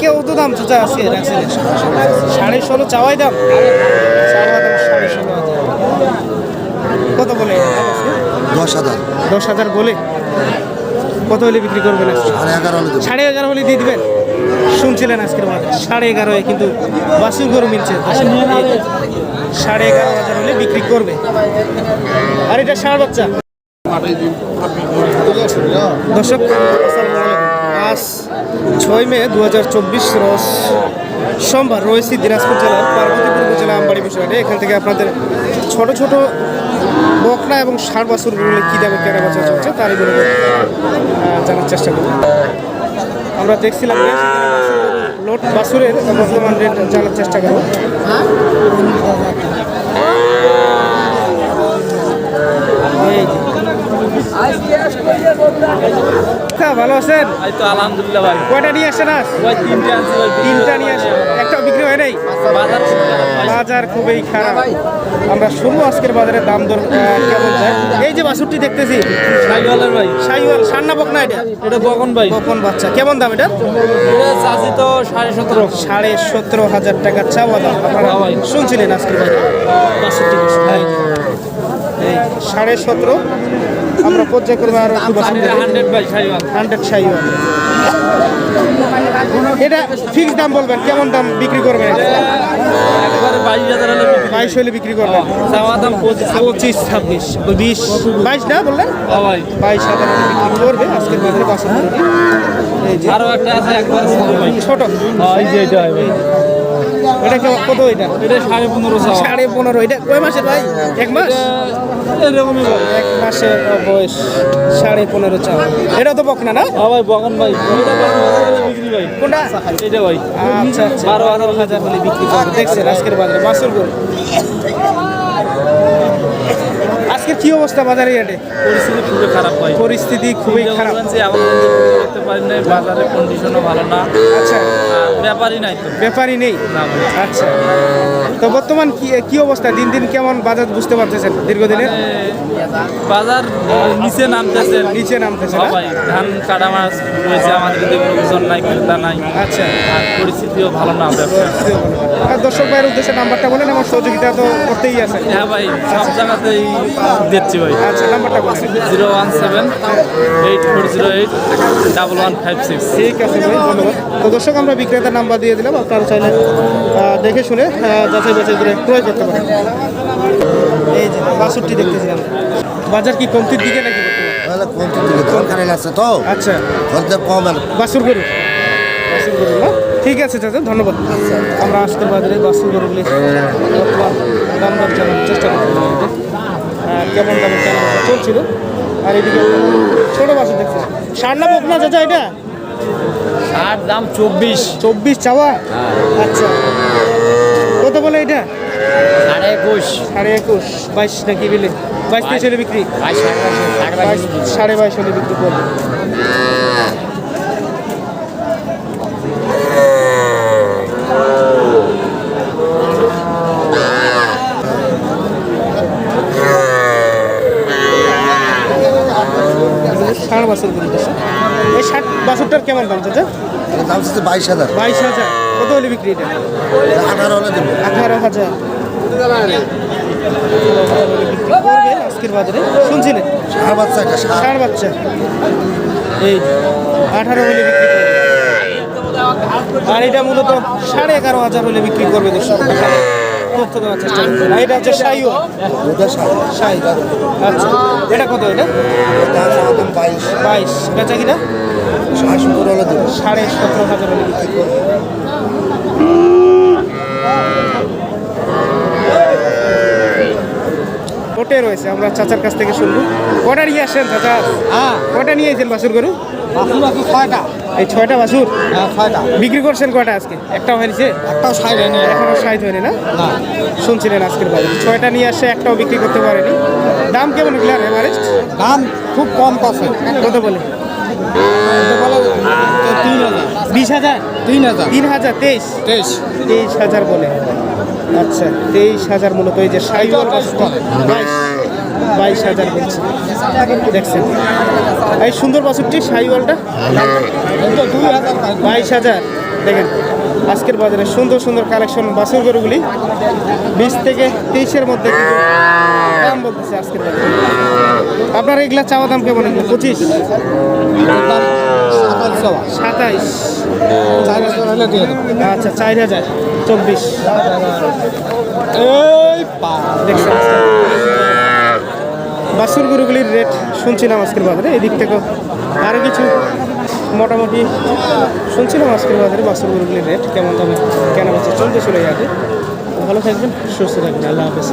কেউ তো দাম চাচা আছে রাখছেন সাড়ে ষোলো চাওয়াই দাম? সাড়ে ষোলো কত বলে? দশ হাজার। দশ হাজার বলে? কত হলে বিক্রি করবেন আজকে? সাড়ে এগারো হলে সাড়ে এগারো হলে দিয়ে দিবেন? শুনছিলেন আজকের মাঠে সাড়ে এগারোয় কিন্তু বাসুর গরু মিলছে। সাড়ে এগারো হাজার হলে বিক্রি করবে। আর এটা ষাঁড় বাচ্চা। দর্শক। আজ ছয় মে দু রোজ সোমবার রয়েছি দিনাজপুর জেলার পার্বতীপুর উপজেলা আমবাড়ি বিষয়টে এখান থেকে আপনাদের ছোট ছোট বকরা এবং ষাঁড় বাছুরগুলো কী দামে কেনা বেচা চলছে তারই বলে জানার চেষ্টা করব। আমরা দেখছিলাম লোট বাছুরের বর্তমান রেট জানার চেষ্টা করব। তা, ভালো আছেন? এই তো আলহামদুলিল্লাহ ভাই কয়টা নিয়ে আসেন আজ? ভাই তিনটে আনছি ভাই তিনটা। নিয়ে আসেন একটা বিক্রি হয় নাই? বাজার। বাজার খুবই খারাপ। আমরা শুরু আজকের বাজারে দাম দর কেমন যায়। এই যে বাছুরটি দেখতেছি। শাহিওয়ালের ভাই। সাইওয়াল সান্না বকনা এটা? এটা বগন ভাই। বকন বাচ্চা। কেমন দাম এটা? এটা তো সাড়ে সতেরো। সাড়ে সতেরো হাজার টাকা চাওয়া দাম। আপনারা হ্যাঁ। শুনছিলেন আজকের বাজারে। বাষট্টি এই যে, এই সাড়ে সতেরো। আমরা পর্যায়ক্রমে আরও একটু বাছুর এটা হান্ড্রেড সাইওয়াল। এটা ফিক্স দাম বলবেন কেমন দাম বিক্রি করবেন? বাইশ হলে বিক্রি। করবেন। পঁচিশ ছাব্বিশ বিশ। বাইশ না বললেন? বাইশ হাজার বিক্রি করবে আজকের বাজারে যে। আরও একটা আছে একবার ছোট। এই যে এটা এটা কত এটা? এটা সাড়ে পনেরো সাড়ে পনেরো। এটা কয় মাসের ভাই? এক মাস? এরকমই এক মাসের বয়স। সাড়ে পনেরো চাও এটা তো বক না? না হ্যাঁ ভাই বগন ভাই। এটা বিক্রি ভাই। কোনটা? এটা ভাই। আচ্ছা আচ্ছা। বারো বারো হাজার হলে বিক্রি করবে। দেখছেন আজকের বাজারে। গরু। আজকের কি অবস্থা বাজারে রেটে পরিস্থিতি খুবই খারাপ ভাই। পরিস্থিতি খুবই খারাপ। এখন পর্যন্ত করতে পারি নাই বাজারের কন্ডিশনও ভালো না। আচ্ছা। ব্যাপারই নাই তো। ব্যাপারই নেই? আচ্ছা। তো বর্তমান কি কি অবস্থা? দিন দিন কেমন বাজার বুঝতে পারতেছেন দীর্ঘদিনের? মানে বাজার নিচে নামতেছে। নিচে নামতেছে সবাই ধান কাটা মাছ রয়েছে আমাদের নাই ক্রেতা নাই। আচ্ছা। আর পরিস্থিতিও ভালো না ব্যবসা আর দর্শক ভাইয়ের উদ্দেশ্যে নাম্বারটা বলেন আমার সহযোগিতা তো করতেই আছে। হ্যাঁ ভাই সব জায়গাতেই দিচ্ছি ভাই। আচ্ছা নাম্বারটা বলেন। Zero one seven eight four zero eight double one five six. ঠিক আছে ভাই ধন্যবাদ। তো দর্শক আমরা বিক্রেতার নাম্বার দিয়ে দিলাম আপনারা চাইলে দেখে শুনে যাচাই বাছাই করে ক্রয় করতে পারেন। এই যে বাষট্টি দেখতেছিলাম। বাজার কি কমতির দিকে নাকি তো। আচ্ছা। বাসুর গরু। বাসুর গরু না? ঠিক আছে চাচা ধন্যবাদ। আমরা আসতে বাজারে বাসুর গরুগুলি বর্তমান দাম জানার চেষ্টা করতে কেমন দামে কেনা চলছিল? আর এদিকে ছোটো বাসুর দেখছি ষাট না বকনা চাচা এটা? আর দাম চব্বিশ। চব্বিশ চাওয়া? আচ্ছা। কত বলে এটা? সাড়ে একুশ। সাড়ে একুশ। বাইশ নাকি বিলে? বাইশ তেইশ হলে বিক্রি? বাইশ সাড়ে বাইশ সাড়ে বাইশ হলে বিক্রি করবে। ষাট বছর বলতেছে এই ষাট বাছরটার কেমন দাম চাচা? দাম হচ্ছে বাইশ হাজার। বাইশ হাজার। কত হলে বিক্রি এটা? আঠারো হলে দেবো। আঠারো হাজার। করবে আজকের বাজারে। শুনছিলেন? সার বাচ্চা ষাট বাচ্চা। এই আঠারো হলে বিক্রি করবে। আর এটা মূলত সাড়ে এগারো হাজার হলে বিক্রি করবে দর্শক। তথ্য দেওয়ার চেষ্টা করছেন এটা হচ্ছে সাইও। সাই আচ্ছা এটা কত এটা? বাইশ। বাইশ। বেচা কিনা সাড়ে সতেরো সাড়ে সতেরো হাজার ওটে রয়েছে আমরা চাচার কাছ থেকে শুনব। কটা নিয়ে আসছেন চাচা? হ্যাঁ। কটা নিয়ে এসেছেন বাসুর গরু? ছয়টা। এই ছয়টা বাসুর? হ্যাঁ ছয়টা। বিক্রি করছেন কয়টা আজকে? একটাও হয়েছে একটাও সাইড এনে এখনও সাইজ হয়নি না? শুনছিলেন আজকের বাজারে। ছয়টা নিয়ে আসছে একটাও বিক্রি করতে পারেনি। দাম কেমন ক্লিয়ার এভারেস্ট দাম খুব কম পাচ্ছে। কত বলে? বলে? তিন হাজার। বিশ হাজার? তিন হাজার। তিন হাজার তেইশ। তেইশ। তেইশ হাজার বলে। আচ্ছা তেইশ হাজার মূলত এই যে সাইওয়াল বাছুরটা বাইশ বাইশ। হাজার বলছে দেখছেন? এই সুন্দর বাছুরটি সাইওয়ালটা? দুই হাজার। বাইশ হাজার। দেখেন আজকের বাজারে সুন্দর সুন্দর কালেকশন বাছুর গরুগুলি। বিশ থেকে তেইশের মধ্যে দাম বলতেছে আজকের বাজারে। আপনার এগুলা চাওয়া দাম কেমন এগুলো? পঁচিশ? সাতাইশ। আচ্ছা চার হাজার। চব্বিশ। বাছুর গরুগুলির রেট শুনছিলাম আজকের বাজারে। এদিক থেকেও আরও কিছু মোটামুটি শুনছিলাম আজকের বাজারে বাছুর গরুগুলির রেট কেমন দামে কেনা বেচা চলতে চলে যাবে ভালো থাকবেন, সুস্থ থাকবেন, আল্লাহ হাফেজ।